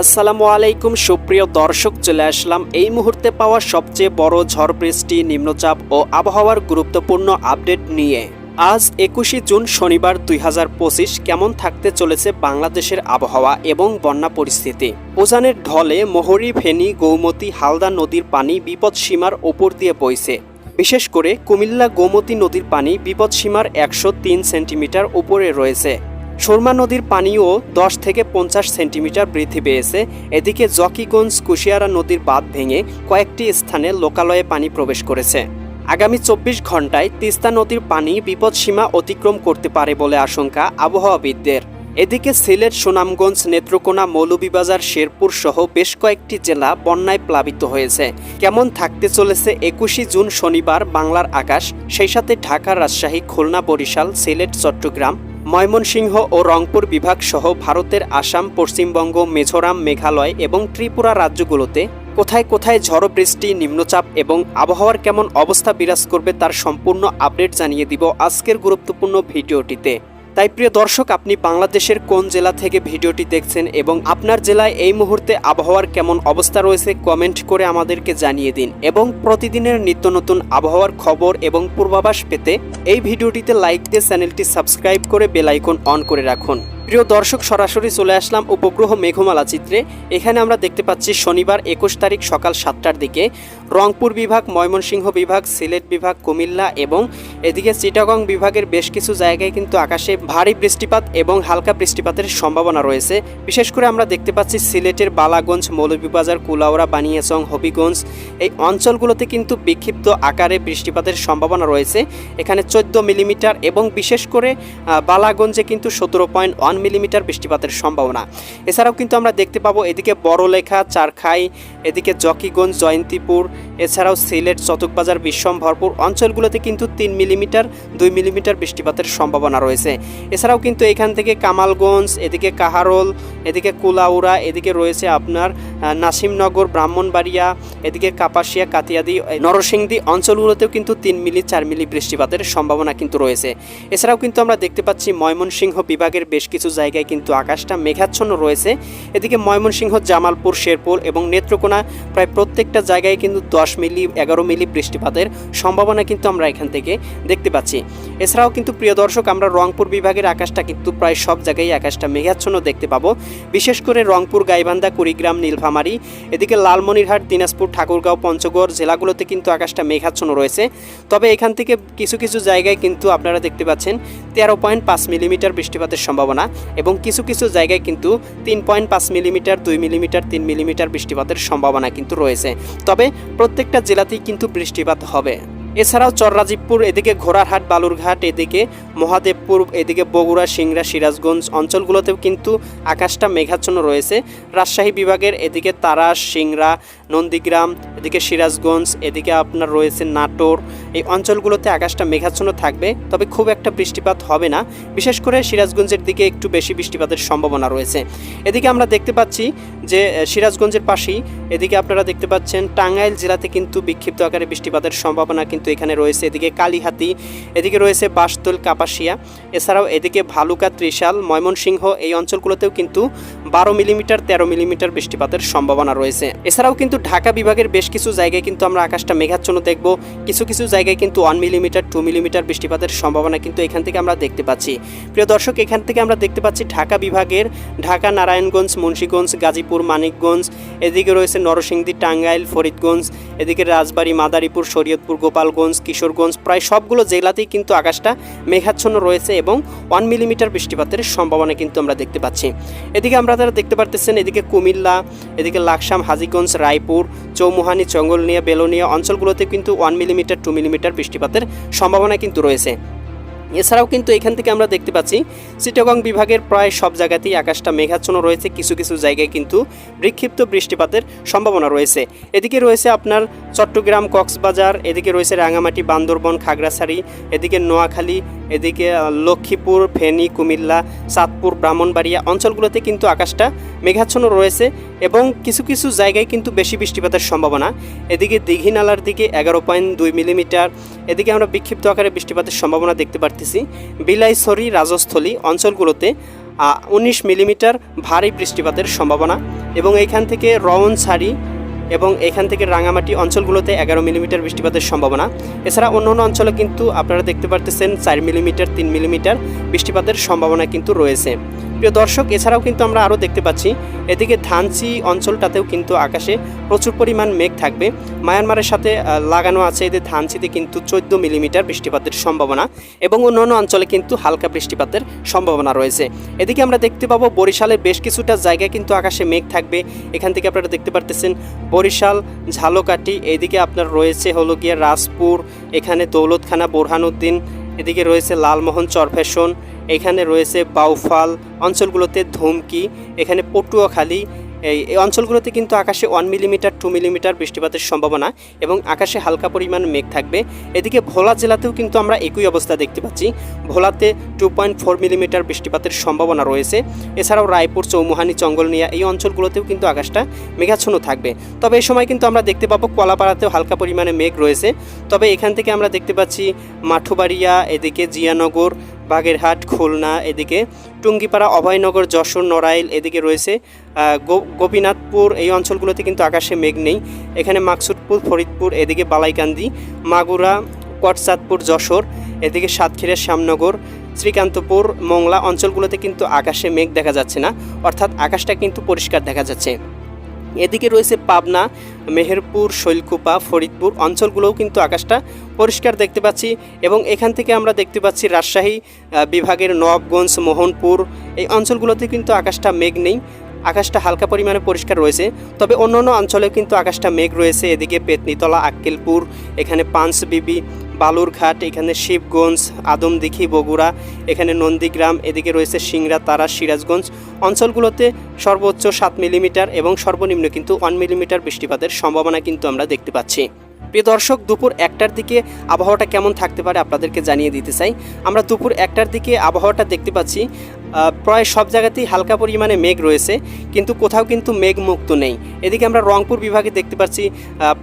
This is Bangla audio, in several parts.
আসসালামু আলাইকুম, সুপ্রিয় দর্শক, চলে আসলাম এই মুহূর্তে পাওয়া সবচেয়ে বড় ঝড় বৃষ্টি, নিম্নচাপ ও আবহাওয়ার গুরুত্বপূর্ণ আপডেট নিয়ে। আজ একুশে জুন শনিবার দুই হাজার পঁচিশ কেমন থাকতে চলেছে বাংলাদেশের আবহাওয়া এবং বন্যা পরিস্থিতি? উজানের ঢলে মোহরী, ফেনী, গৌমতী, হালদা নদীর পানি বিপদসীমার ওপর দিয়ে বইছে। বিশেষ করে কুমিল্লা, গোমতী নদীর পানি বিপদসীমার একশো তিন সেন্টিমিটার উপরে রয়েছে। সুরমা নদীর পানিও দশ থেকে পঞ্চাশ সেন্টিমিটার বৃদ্ধি পেয়েছে। এদিকে জকিগঞ্জ কুশিয়ারা নদীর বাঁধ ভেঙে কয়েকটি স্থানে লোকালয়ে পানি প্রবেশ করেছে। আগামী চব্বিশ ঘন্টায় তিস্তা নদীর পানি বিপদসীমা অতিক্রম করতে পারে বলে আশঙ্কা আবহাওয়াবিদদের। এদিকে সিলেট সুনামগঞ্জ নেত্রকোনা মৌলভীবাজার শেরপুর সহ বেশ কয়েকটি জেলা বন্যায় প্লাবিত হয়েছে। কেমন থাকতে চলেছে একুশে জুন শনিবার বাংলার আকাশ? সেই সাথে ঢাকা রাজশাহী, খুলনা, বরিশাল, সিলেট, চট্টগ্রাম ময়মনসিংহ ও রংপুর বিভাগ সহ ভারতের আসাম, পশ্চিমবঙ্গ, মিজোরাম, মেঘালয় এবং ত্রিপুরা রাজ্যগুলোতে কোথায় কোথায় ঝড় বৃষ্টি, নিম্নচাপ এবং আবহাওয়ার কেমন অবস্থা বিরাজ করবে তার সম্পূর্ণ আপডেট জানিয়ে দিব আজকের গুরুত্বপূর্ণ ভিডিওটিতে। তাই প্রিয় দর্শক, আপনি বাংলাদেশের কোন জেলা থেকে ভিডিওটি দেখছেন এবং আপনার জেলায় এই মুহূর্তে আবহাওয়ার কেমন অবস্থা রয়েছে কমেন্ট করে আমাদেরকে জানিয়ে দিন এবং প্রতিদিনের নিত্য নতুন আবহাওয়ার খবর এবং পূর্বাভাস পেতে এই ভিডিওটিতে লাইক দিয়ে চ্যানেলটি সাবস্ক্রাইব করে বেলাইকন অন করে রাখুন। প্রিয় দর্শক, সরাসরি চলে আসলাম উপগ্রহ মেঘমালা চিত্রে। এখানে আমরা দেখতে পাচ্ছি শনিবার একুশ তারিখ সকাল সাতটার দিকে রংপুর বিভাগ, ময়মনসিংহ বিভাগ, সিলেট বিভাগ, কুমিল্লা এবং এদিকে চিটাগং বিভাগের বেশ কিছু জায়গায় কিন্তু আকাশে ভারী বৃষ্টিপাত এবং হালকা বৃষ্টিপাতের সম্ভাবনা রয়েছে। বিশেষ করে আমরা দেখতে পাচ্ছি সিলেটের বালাগঞ্জ, মৌলভীবাজার, কুলাউড়া, বানিয়াচং, হবিগঞ্জ এই অঞ্চলগুলোতে কিন্তু বিক্ষিপ্ত আকারে বৃষ্টিপাতের সম্ভাবনা রয়েছে। এখানে চোদ্দ মিলিমিটার এবং বিশেষ করে বালাগঞ্জে কিন্তু সতেরো পয়েন্ট ওয়ান মিলিমিটার বৃষ্টিপাতের সম্ভাবনা। এছাড়াও কিন্তু আমরা দেখতে পাবো এদিকে বড়লেখা, চারখাই, এদিকে জকিগঞ্জ, জয়ন্তীপুর এছাড়াও সিলেট চতুকবাজার বিশ্বম ভরপুর অঞ্চলগুলোতে কিন্তু তিন মিলিমিটার, দুই মিলিমিটার বৃষ্টিপাতের সম্ভাবনা রয়েছে। এছাড়াও কিন্তু এখান থেকে কামালগঞ্জ, এদিকে কাহারোল, এদিকে কুলাউড়া, এদিকে রয়েছে আপনার নাসিমনগর, ব্রাহ্মণবাড়িয়া, এদিকে কাপাসিয়া, কাতিয়াদি নরসিংদী অঞ্চলগুলোতেও কিন্তু তিন মিলি, চার মিলি বৃষ্টিপাতের সম্ভাবনা কিন্তু রয়েছে। এছাড়াও কিন্তু আমরা দেখতে পাচ্ছি ময়মনসিংহ বিভাগের বেশ কিছু জায়গায় কিন্তু আকাশটা মেঘাচ্ছন্ন রয়েছে। এদিকে ময়মনসিংহ, জামালপুর, শেরপুর এবং নেত্রকোনা প্রায় প্রত্যেকটা জায়গায় কিন্তু দশ মিলি, এগারো মিলি বৃষ্টিপাতের সম্ভাবনা কিন্তু আমরা এখান থেকে দেখতে পাচ্ছি। এছাড়াও কিন্তু প্রিয় দর্শক, আমরা রংপুর বিভাগের আকাশটা কিন্তু প্রায় সব জায়গায় আকাশটা মেঘাচ্ছন্ন দেখতে পাবো। বিশেষ করে রংপুর, গাইবান্ধা, কুড়িগ্রাম, নীলফামারী, এদিকে লালমনিরহাট, দিনাজপুর, ঠাকুরগাঁও, পঞ্চগড় জেলাগুলোতে কিন্তু আকাশটা মেঘাচ্ছন্ন রয়েছে। তবে এখান থেকে কিছু কিছু জায়গায় কিন্তু আপনারা দেখতে পাচ্ছেন তেরো পয়েন্ট পাঁচ মিলিমিটার বৃষ্টিপাতের সম্ভাবনা এবং কিছু কিছু জায়গায় কিন্তু তিন পয়েন্ট পাঁচ মিলিমিটার, দুই মিলিমিটার, তিন মিলিমিটার বৃষ্টিপাতের সম্ভাবনা কিন্তু রয়েছে। তবে প্রত্যেকটা জেলাতেই কিন্তু বৃষ্টিপাত হবে। এছাড়াও চররাজীবপুর এদিকে ঘোড়ারহাট, বালুরঘাট এদিকে, মহাদেবপুর এদিকে বগুড়া, সিংড়া, সিরাজগঞ্জ অঞ্চলগুলোতেও কিন্তু আকাশটা মেঘাচ্ছন্ন রয়েছে। রাজশাহী বিভাগের এদিকে তারাস, সিংড়া, নন্দীগ্রাম, এদিকে সিরাজগঞ্জ, এদিকে আপনার রয়েছে নাটোর। এই অঞ্চলগুলোতে আকাশটা মেঘাচ্ছন্ন থাকবে, তবে খুব একটা বৃষ্টিপাত হবে না। বিশেষ করে সিরাজগঞ্জের দিকে একটু বেশি বৃষ্টিপাতের সম্ভাবনা রয়েছে। এদিকে আমরা দেখতে পাচ্ছি যে সিরাজগঞ্জের পাশেই এদিকে আপনারা দেখতে পাচ্ছেন টাঙ্গাইল জেলাতে কিন্তু বিক্ষিপ্ত আকারে বৃষ্টিপাতের সম্ভাবনা কিন্তু এখানে রয়েছে এদিকে কালীহাতি, এদিকে রয়েছে বাসতুল কাপাসিয়া। এছাড়াও এদিকে ভালুকা, ত্রিশাল, ময়মনসিংহ এই অঞ্চলগুলোতেও কিন্তু বারো মিলিমিটার, তেরো মিলিমিটার বৃষ্টিপাতের সম্ভাবনা রয়েছে। এছাড়াও কিন্তু ঢাকা বিভাগের বেশ কিছু জায়গায় কিন্তু আমরা আকাশটা মেঘাচ্ছন্ন দেখব। কিছু কিছু জায়গায় কিন্তু ওয়ান মিলিমিটার, টু মিলিমিটার বৃষ্টিপাতের সম্ভাবনা কিন্তু এখান থেকে আমরা দেখতে পাচ্ছি। প্রিয় দর্শক, এখান থেকে আমরা দেখতে পাচ্ছি ঢাকা বিভাগের ঢাকা, নারায়ণগঞ্জ, মুন্সীগঞ্জ, গাজীপুর, মানিকগঞ্জ, এদিকে রয়েছে নরসিংদী, টাঙ্গাইল, ফরিদগঞ্জ, এদিকে রাজবাড়ী, মাদারীপুর, শরীয়তপুর গোপালগঞ্জ কিশোরগঞ্জ, প্রায় সবগুলো জেলাতেই কিন্তু আকাশটা মেঘাচ্ছন্ন রয়েছে এবং ওয়ান মিলিমিটার বৃষ্টিপাতের সম্ভাবনা কিন্তু আমরা দেখতে পাচ্ছি। এদিকে আমরা তারা দেখতে পারতেছেন, এদিকে কুমিল্লা, এদিকে লাকসাম, হাজিগঞ্জ, রায়পুর, চৌমুহানি চঙ্গলনিয়া বেলোনিয়া অঞ্চলগুলোতে কিন্তু ওয়ান মিলিমিটার টু মিলিমিটার বৃষ্টিপাতের সম্ভাবনা কিন্তু রয়েছে। এছাড়াও কিন্তু এখান থেকে আমরা দেখতে পাচ্ছি, চিটাগং বিভাগের প্রায় সব জায়গাতেই আকাশটা মেঘাচ্ছন্ন রয়েছে, কিছু কিছু জায়গায় কিন্তু বিক্ষিপ্ত বৃষ্টিপাতের সম্ভাবনা রয়েছে। এদিকে রয়েছে আপনার চট্টগ্রাম কক্সবাজার, এদিকে রয়েছে রাঙামাটি, বান্দরবন, খাগড়াছড়ি, এদিকে নোয়াখালী এদিকে লক্ষ্মীপুর, ফেনী, কুমিল্লা চাঁদপুর ব্রাহ্মণবাড়িয়া অঞ্চলগুলোতে কিন্তু আকাশটা মেঘাচ্ছন্ন রয়েছে এবং কিছু কিছু জায়গায় কিন্তু বেশি বৃষ্টিপাতের সম্ভাবনা। এদিকে দীঘিনালার দিকে এগারো পয়েন্ট দুই মিলিমিটার। এদিকে আমরা বিক্ষিপ্ত আকারে বৃষ্টিপাতের সম্ভাবনা দেখতে পারতেছি। বিলাইছড়ি রাজস্থলী অঞ্চলগুলোতে উনিশ মিলিমিটার ভারী বৃষ্টিপাতের সম্ভাবনা এবং এইখান থেকে রওনছাড়ি এবং এখান থেকে রাঙামাটি অঞ্চলগুলোতে এগারো মিলিমিটার বৃষ্টিপাতের সম্ভাবনা। এছাড়া অন্য অন্য অঞ্চলে কিন্তু আপনারা দেখতে পারতেছেন চার মিলিমিটার, তিন মিলিমিটার বৃষ্টিপাতের সম্ভাবনা কিন্তু রয়েছে। প্রিয় দর্শক, এছাড়াও কিন্তু আমরা আরও দেখতে পাচ্ছি, এদিকে ধানচি অঞ্চলটাতেও কিন্তু আকাশে প্রচুর পরিমাণ মেঘ থাকবে। মায়ানমারের সাথে লাগানো আছে এদের ধানচিতে কিন্তু চোদ্দ মিলিমিটার বৃষ্টিপাতের সম্ভাবনা এবং অন্যান্য অঞ্চলে কিন্তু হালকা বৃষ্টিপাতের সম্ভাবনা রয়েছে। এদিকে আমরা দেখতে পাবো বরিশালের বেশ কিছুটা জায়গায় কিন্তু আকাশে মেঘ থাকবে। এখান থেকে আপনারা দেখতে পারতেছেন বরিশাল, ঝালকাঠি, এদিকে আপনার রয়েছে হলো গিয়ে রাজপুর, এখানে দৌলতখানা, বোরহানুদ্দিন, এদিকে রয়েছে লালমোহন চরফ্যাশন এখানে রয়েছে বাউফাল, অঞ্চলগুলোতে ধুমকি, এখানে পটুয়াখালী এই এই অঞ্চলগুলোতে কিন্তু আকাশে ওয়ান মিলিমিটার টু মিলিমিটার বৃষ্টিপাতের সম্ভাবনা এবং আকাশে হালকা পরিমাণ মেঘ থাকবে। এদিকে ভোলা জেলাতেও কিন্তু আমরা একই অবস্থা দেখতে পাচ্ছি। ভোলাতে টু পয়েন্ট ফোর মিলিমিটার বৃষ্টিপাতের সম্ভাবনা রয়েছে। এছাড়াও রায়পুর, চৌমুহানি, চঙ্গলনিয়া এই অঞ্চলগুলোতেও কিন্তু আকাশটা মেঘাচ্ছন্ন থাকবে। তবে এই সময় কিন্তু আমরা দেখতে পাবো কলাপাড়াতেও হালকা পরিমাণে মেঘ রয়েছে। তবে এখান থেকে আমরা দেখতে পাচ্ছি মাঠুবাড়িয়া, এদিকে জিয়ানগর বাগেরহাট, খুলনা, এদিকে টুঙ্গিপাড়া, অভয়নগর, যশোর, নড়াইল, এদিকে রয়েছে গোপীনাথপুর। এই অঞ্চলগুলোতে কিন্তু আকাশে মেঘ নেই। এখানে মাকসুদপুর, ফরিদপুর, এদিকে বালাইকান্দি, মাগুরা কটচাঁদপুর যশোর, এদিকে সাতক্ষীরা, শ্যামনগর, শ্রীকান্তপুর, মংলা অঞ্চলগুলোতে কিন্তু আকাশে মেঘ দেখা যাচ্ছে না। অর্থাৎ আকাশটা কিন্তু পরিষ্কার দেখা যাচ্ছে। এদিকে রয়েছে পাবনা মেহেরপুর, শৈলকুপা, ফরিদপুর অঞ্চলগুলোও কিন্তু আকাশটা পরিষ্কার দেখতে পাচ্ছি এবং এখান থেকে আমরা দেখতে পাচ্ছি রাজশাহী বিভাগের নবগঞ্জ মোহনপুর। এই অঞ্চলগুলোতে কিন্তু আকাশটা মেঘ নেই। আকাশটা হালকা পরিমাণে পরিষ্কার রয়েছে, তবে অন্য অন্য অঞ্চলেও কিন্তু আকাশটা মেঘ রয়েছে। এদিকে পেতনিতলা, আক্কেলপুর, এখানে পাঁচবিবি বালুরঘাট, এখানে শিবগঞ্জ, আদমদিঘি, বগুড়া, এখানে নন্দীগ্রাম, এদিকে রয়েছে সিংড়া, তারা, সিরাজগঞ্জ। অঞ্চলগুলোতে সর্বোচ্চ সাত মিলিমিটার এবং সর্বনিম্ন কিন্তু ওয়ান মিলিমিটার বৃষ্টিপাতের সম্ভাবনা কিন্তু আমরা দেখতে পাচ্ছি। প্রিয় দর্শক, দুপুর একটার দিকে আবহাওয়াটা কেমন থাকতে পারে আপনাদেরকে জানিয়ে দিতে চাই। আমরা দুপুর একটার দিকে আবহাওয়াটা দেখতে পাচ্ছি। প্রায় সব জায়গাতেই হালকা পরিমাণে মেঘ রয়েছে, কিন্তু কোথাও কিন্তু মেঘ মুক্ত নেই। এদিকে আমরা রংপুর বিভাগে দেখতে পাচ্ছি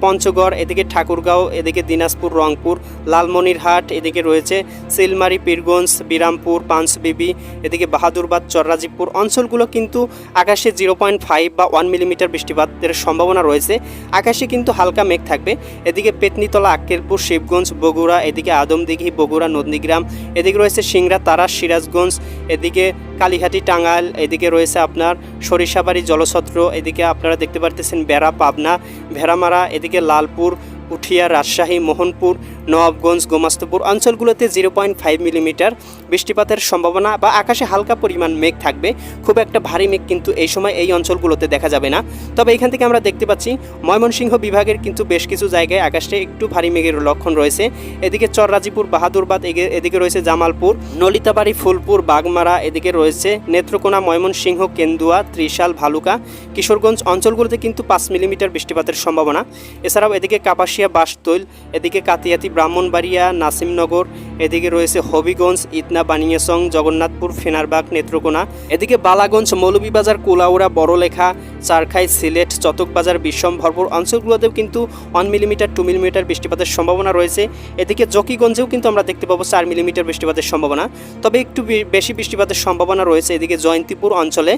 পঞ্চগড়, এদিকে ঠাকুরগাঁও, এদিকে দিনাজপুর, রংপুর, লালমনিরহাট, এদিকে রয়েছে সিলমারি পীরগঞ্জ, বিরামপুর পাঁচবিবি এদিকে বাহাদুরবাদ, চররাজীবপুর অঞ্চলগুলো কিন্তু আকাশে জিরো পয়েন্ট ফাইভ বা ওয়ান মিলিমিটার বৃষ্টিপাতের সম্ভাবনা রয়েছে। আকাশে কিন্তু হালকা মেঘ থাকবে। এদিকে পেতনিতলা, আক্কেলপুর, শিবগঞ্জ, বগুড়া, এদিকে আদমদিঘি, বগুড়া, নন্দীগ্রাম, এদিকে রয়েছে সিংড়া, তারা, সিরাজগঞ্জ, এদিকে কালীহাটি টাঙ্গাইল, এদিকে রয়েছে আপনার সরিষাবাড়ি জলছত্র, এদিকে আপনারা দেখতে পারতেছেন বেড়া, পাবনা, ভেড়ামারা, এদিকে লালপুর, উঠিয়া, রাজশাহী, মোহনপুর নবাবগঞ্জ গোমাস্তপুর অঞ্চলগুলোতে জিরো পয়েন্ট ফাইভ মিলিমিটার বৃষ্টিপাতের সম্ভাবনা বা আকাশে হালকা পরিমাণ মেঘ থাকবে। খুব একটা ভারী মেঘ কিন্তু এই সময় এই অঞ্চলগুলোতে দেখা যাবে না। তবে এখান থেকে আমরা দেখতে পাচ্ছি, ময়মনসিংহ বিভাগের কিন্তু বেশ কিছু জায়গায় আকাশে একটু ভারী মেঘের লক্ষণ রয়েছে। এদিকে চররাজিপুর, বাহাদুরবাদ এদিকে রয়েছে জামালপুর, নলিতাবাড়ি, ফুলপুর, বাগমারা, এদিকে রয়েছে নেত্রকোনা, ময়মনসিংহ, কেন্দুয়া, ত্রিশাল, ভালুকা। কিশোরগঞ্জ অঞ্চলগুলোতে কিন্তু পাঁচ মিলিমিটার বৃষ্টিপাতের সম্ভাবনা। এছাড়াও এদিকে কাপাসিয়া, বাসতৈল, এদিকে কাতিয়াতি ব্রাহ্মণবাড়িয়া, নাসিমনগর, এদিকে রয়েছে হবিগঞ্জ, ইতনা, বানিয়াসং, জগন্নাথপুর, ফেনারবাগ, নেত্রকোনা, এদিকে বালাগঞ্জ, মৌলভীবাজার, কুলাউড়া, বড়লেখা, চারখাই, সিলেট, চতকবাজার বিশ্বম্ভরপুর অঞ্চলগুলোতেও কিন্তু ওয়ান মিলিমিটার টু মিলিমিটার বৃষ্টিপাতের সম্ভাবনা রয়েছে। এদিকে জকিগঞ্জেও কিন্তু আমরা দেখতে পাবো চার মিলিমিটার বৃষ্টিপাতের সম্ভাবনা। তবে একটু বেশি বৃষ্টিপাতের সম্ভাবনা রয়েছে এদিকে জয়ন্তীপুর অঞ্চলে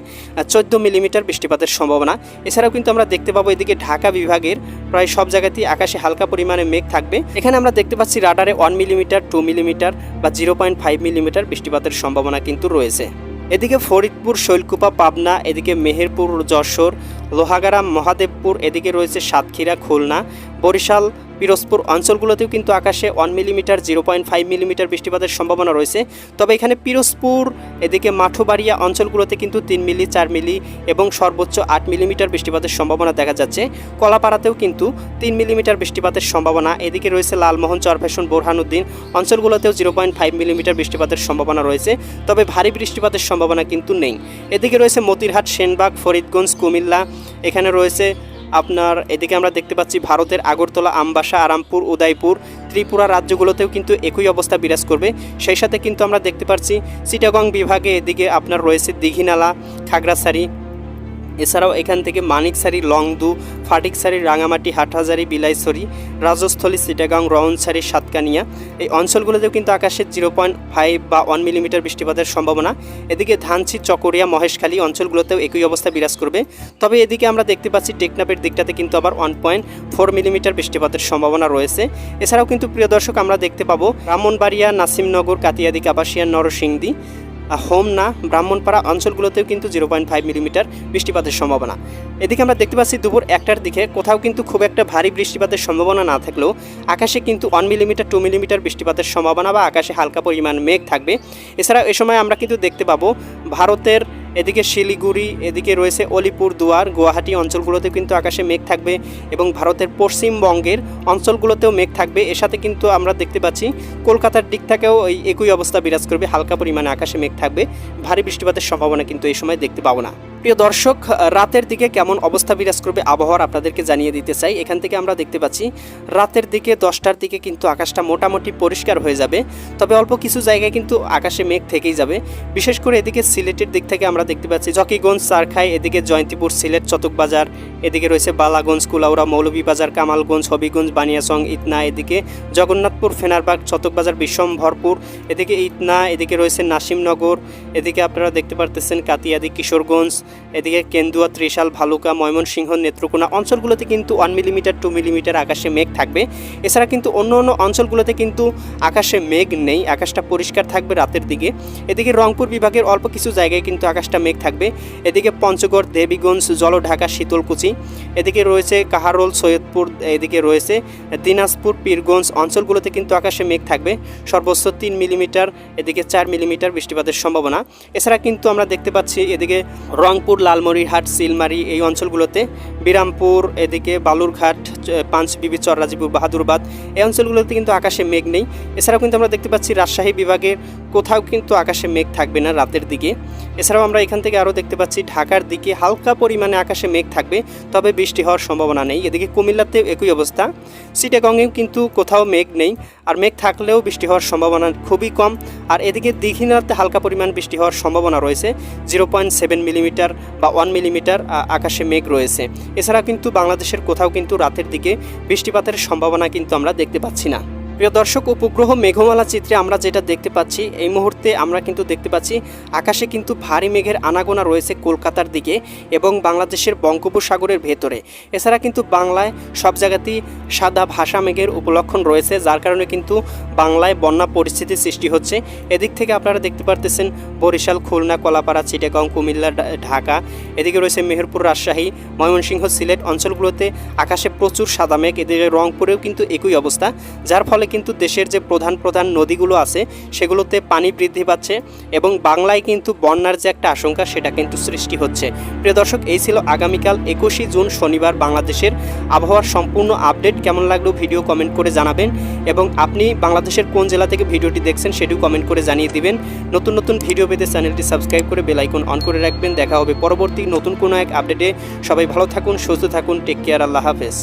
চোদ্দ মিলিমিটার বৃষ্টিপাতের সম্ভাবনা। এছাড়াও কিন্তু আমরা দেখতে পাবো এদিকে ঢাকা বিভাগের প্রায় সব জায়গাতেই আকাশে হালকা পরিমাণে মেঘ থাকবে। এখানে আমরা দেখতে পাচ্ছি রাডারে ওয়ান মিলিমিটার টু মিলিমিটার বা জিরো পয়েন্ট ফাইভ মিলিমিটার বৃষ্টিপাতের সম্ভাবনা কিন্তু রয়েছে। এদিকে ফরিদপুর, শৈলকুপা, পাবনা, এদিকে মেহেরপুর, যশোর লোহাগারাম মহাদেবপুর, এদিকে রয়েছে সাতক্ষীরা, খুলনা, বরিশাল পিরোজপুর অঞ্চলগুলোতেও কিন্তু আকাশে one millimetre zero point five millimetre বৃষ্টিপাতের সম্ভাবনা রয়েছে। তবে এখানে পিরোজপুর, এদিকে মাঠুবাড়িয়া অঞ্চলগুলোতে কিন্তু তিন মিলি চার মিলি এবং সর্বোচ্চ আট মিলিমিটার বৃষ্টিপাতের সম্ভাবনা দেখা যাচ্ছে। কলাপাড়াতেও কিন্তু তিন মিলিমিটার বৃষ্টিপাতের সম্ভাবনা। এদিকে রয়েছে লালমোহন চরফ্যাশন বোরহানুদ্দিন অঞ্চলগুলোতেও জিরো পয়েন্ট ফাইভ মিলিমিটার বৃষ্টিপাতের সম্ভাবনা রয়েছে। তবে ভারী বৃষ্টিপাতের সম্ভাবনা কিন্তু নেই। এদিকে রয়েছে মতিরহাট, সেনবাগ, ফরিদগঞ্জ, কুমিল্লা, এখানে রয়েছে আপনার এদিকে আমরা দেখতে পাচ্ছি ভারতের আগরতলা, আমবাসা, আরামপুর, উদয়পুর, ত্রিপুরা রাজ্যগুলোতেও কিন্তু একই অবস্থা বিরাজ করবে। সেই সাথে কিন্তু আমরা দেখতে পাচ্ছি, চিটাগং বিভাগে এদিকে আপনার রয়েছে দিঘিনালা, খাগড়াছড়ি এছাড়াও এখান থেকে মানিকসারি, লংদু, ফাটিকসারি, রাঙামাটি, হাটহাজারি, বিলাইছড়ি, রাজস্থলী সিটাগাং রওনসারি সাতকানিয়া। এই অঞ্চলগুলোতেও কিন্তু আকাশের জিরো পয়েন্ট ফাইভ বা ওয়ান মিলিমিটার বৃষ্টিপাতের সম্ভাবনা। এদিকে ধানচি চকরিয়া, মহেশখালী অঞ্চলগুলোতেও একই অবস্থা বিরাজ করবে। তবে এদিকে আমরা দেখতে পাচ্ছি টেকনাপের দিকটাতে কিন্তু আবার ওয়ান পয়েন্ট ফোর মিলিমিটার বৃষ্টিপাতের সম্ভাবনা রয়েছে। এছাড়াও কিন্তু প্রিয় দর্শক, আমরা দেখতে পাবো ব্রাহ্মণবাড়িয়া, নাসিমনগর, কাতিয়াদি, কাপাসিয়া, নরসিংদী। হোমনা ব্রাহ্মণপাড়া অঞ্চলগুলোতেও কিন্তু জিরো পয়েন্ট ফাইভ মিলিমিটার বৃষ্টিপাতের সম্ভাবনা। এদিকে আমরা দেখতে পাচ্ছি দুপুর একটার দিকে কোথাও কিন্তু খুব একটা ভারী বৃষ্টিপাতের সম্ভাবনা না থাকলেও আকাশে কিন্তু ওয়ান মিলিমিটার টু মিলিমিটার বৃষ্টিপাতের সম্ভাবনা বা আকাশে হালকা পরিমাণ মেঘ থাকবে। এছাড়া এ সময় আমরা কিন্তু দেখতে পাবো ভারতের এদিকে শিলিগুড়ি, এদিকে রয়েছে অলিপুর, দুয়ার, গুয়াহাটি অঞ্চলগুলোতে কিন্তু আকাশে মেঘ থাকবে এবং ভারতের পশ্চিমবঙ্গের অঞ্চলগুলোতেও মেঘ থাকবে। এর সাথে কিন্তু আমরা দেখতে পাচ্ছি, কলকাতার দিক থেকেও এই একই অবস্থা বিরাজ করবে। হালকা পরিমাণে আকাশে মেঘ থাকবে। ভারী বৃষ্টিপাতের সম্ভাবনা কিন্তু এই সময় দেখতে পাবো না। প্রিয় দর্শক, রাতের দিকে কেমন অবস্থা বিরাজ করবে আবহাওয়ার আপনাদেরকে জানিয়ে দিতে চাই। এখান থেকে আমরা দেখতে পাচ্ছি, রাতের দিকে দশটার দিকে কিন্তু আকাশটা মোটামুটি পরিষ্কার হয়ে যাবে। তবে অল্প কিছু জায়গায় কিন্তু আকাশে মেঘ থেকেই যাবে। বিশেষ করে এদিকে সিলেটের দিক থেকে আমরা দেখতে পাচ্ছি, জকিগঞ্জ, সারখাই, এদিকে জয়ন্তীপুর, সিলেট, চতকবাজার, এদিকে রয়েছে বালাগঞ্জ, কুলাউড়া, মৌলভীবাজার, কামালগঞ্জ, হবিগঞ্জ বানিয়াসং ইতনা, এদিকে জগন্নাথপুর, ফেনারবাগ, চতকবাজার, বিশ্বমভরপুর, এদিকে ইতনা, এদিকে রয়েছে নাসিমনগর, এদিকে আপনারা দেখতে পারতেছেন কাতিয়াদি, কিশোরগঞ্জ এদিকে কেন্দুয়া, ত্রিশাল, ভালুকা, ময়মনসিংহ, নেত্রকোনা অঞ্চলগুলোতে কিন্তু ওয়ান মিলিমিটার টু মিলিমিটার আকাশে মেঘ থাকবে। এছাড়া কিন্তু অন্য অন্য অঞ্চলগুলোতে কিন্তু আকাশে মেঘ নেই, আকাশটা পরিষ্কার থাকবে রাতের দিকে। এদিকে রংপুর বিভাগের অল্প কিছু জায়গায় কিন্তু আকাশটা মেঘ থাকবে। এদিকে পঞ্চগড়, দেবীগঞ্জ, জলঢাকা, শীতলকুচি। এদিকে রয়েছে কাহারোল, সৈয়দপুর, এদিকে রয়েছে দিনাজপুর, পীরগঞ্জ অঞ্চলগুলোতে কিন্তু আকাশে মেঘ থাকবে। সর্বোচ্চ তিন মিলিমিটার এদিকে চার মিলিমিটার বৃষ্টিপাতের সম্ভাবনা। এছাড়া কিন্তু আমরা দেখতে পাচ্ছি এদিকে রংপুর লালমনিরহাট সিলমারি এই অঞ্চলগুলোতে, বিরামপুর এদিকে বালুরঘাট পাঁচবিবি চররাজিপুর বাহাদুরবাদ, এই অঞ্চলগুলোতে কিন্তু আকাশে মেঘ নেই। এছাড়াও কিন্তু আমরা দেখতে পাচ্ছি রাজশাহী বিভাগের কোথাও কিন্তু আকাশে মেঘ থাকবে না রাতের দিকে। এছাড়াও আমরা এখান থেকে আরও দেখতে পাচ্ছি ঢাকার দিকে হালকা পরিমাণে আকাশে মেঘ থাকবে, তবে বৃষ্টি হওয়ার সম্ভাবনা নেই। এদিকে কুমিল্লাতেও একই অবস্থা। সিটাগংয়েও কিন্তু কোথাও মেঘ নেই, আর মেঘ থাকলেও বৃষ্টি হওয়ার সম্ভাবনা খুবই কম। আর এদিকে দীঘিনাতে হালকা পরিমাণ বৃষ্টি হওয়ার সম্ভাবনা রয়েছে, জিরো পয়েন্ট সেভেন মিলিমিটার। বা ওয়ান মিলিমিটার আকাশে মেঘ রয়েছে। এছাড়া কিন্তু বাংলাদেশের কোথাও কিন্তু রাতের দিকে বৃষ্টিপাতের সম্ভাবনা কিন্তু আমরা দেখতে পাচ্ছি না। প্রিয় দর্শক, উপগ্রহ মেঘমালা চিত্রে আমরা যেটা দেখতে পাচ্ছি, এই মুহূর্তে আমরা কিন্তু দেখতে পাচ্ছি, আকাশে কিন্তু ভারী মেঘের আনাগোনা রয়েছে কলকাতার দিকে এবং বাংলাদেশের বঙ্গোপসাগরের ভেতরে। এছাড়া কিন্তু বাংলায় সব জায়গাতেই সাদা ভাষা মেঘের উপলক্ষণ রয়েছে, যার কারণে কিন্তু বাংলায় বন্যা পরিস্থিতির সৃষ্টি হচ্ছে। এদিক থেকে আপনারা দেখতে পারতেছেন, বরিশাল, খুলনা, কলাপাড়া, চিটাগাং, কুমিল্লা ঢাকা। এদিকে রয়েছে মেহেরপুর, রাজশাহী, ময়মনসিংহ, সিলেট অঞ্চলগুলোতে আকাশে প্রচুর সাদা মেঘ। এদিকে রংপুরেও কিন্তু একই অবস্থা, যার ফলে কিন্তু দেশের যে প্রধান প্রধান নদীগুলো আছে, সেগুলোতে পানি বৃদ্ধি পাচ্ছে এবং বাংলায় কিন্তু বন্যার যে একটা আশঙ্কা, সেটা কিন্তু সৃষ্টি হচ্ছে। প্রিয় দর্শক, এই ছিল আগামীকাল একুশে জুন শনিবার বাংলাদেশের আবহাওয়ার সম্পূর্ণ আপডেট। কেমন লাগল ভিডিও কমেন্ট করে জানাবেন এবং আপনি বাংলাদেশের কোন জেলা থেকে ভিডিওটি দেখছেন, সেটিও কমেন্ট করে জানিয়ে দিবেন। নতুন নতুন ভিডিও পেতে চ্যানেলটি সাবস্ক্রাইব করে বেল আইকন অন করে রাখবেন। দেখা হবে পরবর্তী নতুন কোনো এক আপডেটে। সবাই ভালো থাকুন, সুস্থ থাকুন, টেক কেয়ার, আল্লাহ হাফেজ।